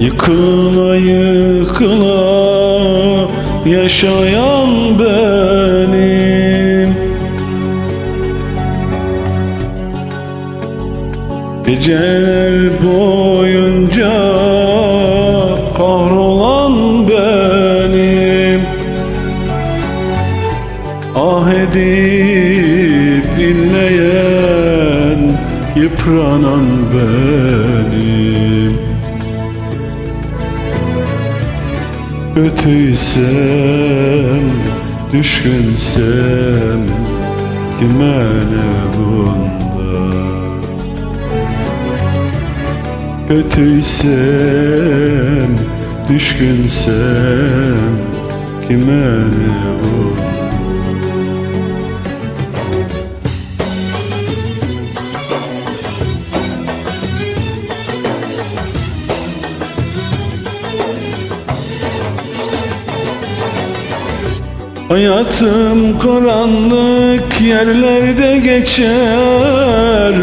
Yıkıla yıkıla yaşayan benim. Geceler boyunca kahrolan benim. Ah edip inleyen yıpranan benim Kötüysem, düşkünsem kime ne bunda Kötüysem, düşkünsem kime ne bunda Hayatım karanlık yerlerde geçer.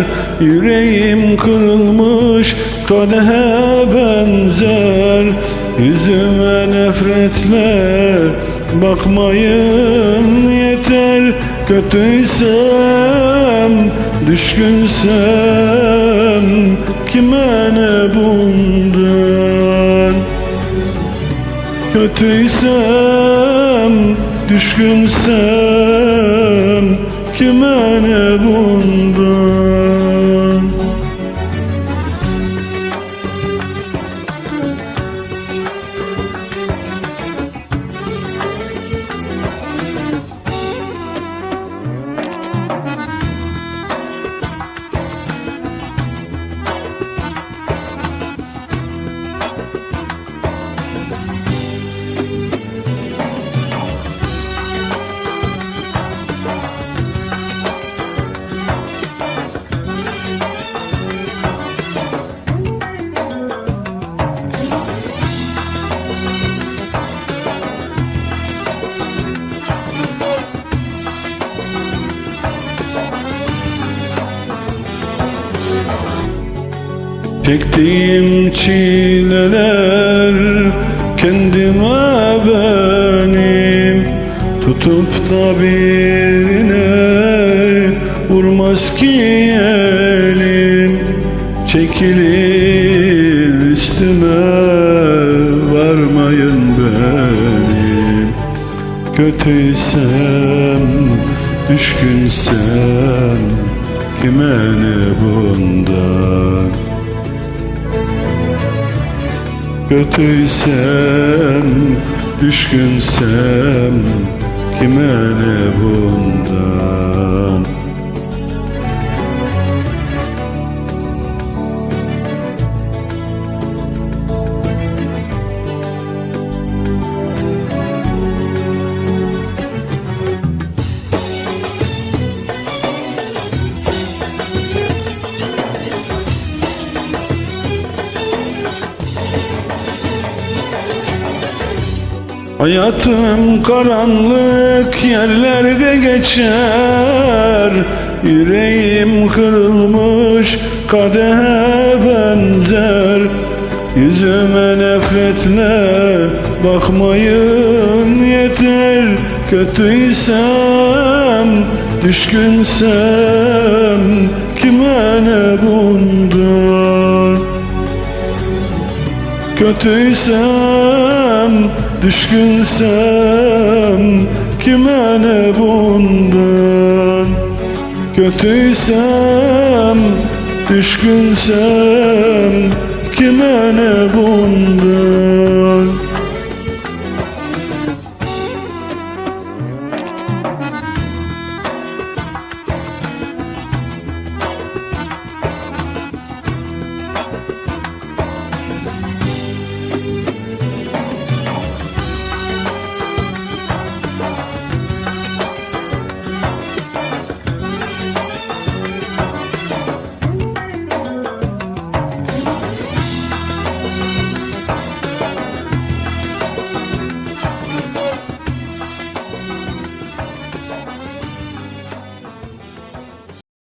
Yüreğim kırılmış kadehe benzer. Yüzüme nefretle bakmayın yeter. Kötüysem, düşkünsem kime ne bundan? Kötüysem, düşkünsem kime ne bundan Çektiğim çileler kendime benim. Tutup da birine vurmaz ki elim. Çekilir üstüme varmayın benim. Kötüysem, düşkünsem kime ne bundan Kötüysem, düşkünsem kime ne bundan Hayatım karanlık yerlerde geçer. Yüreğim kırılmış kadehe benzer. Yüzüme nefretle bakmayın yeter. Kötüysem, düşkünsem kime ne bundan? Kötüysem, düşkünsem, kime ne bundan? Kötüysem, düşkünsem, kime ne bundan?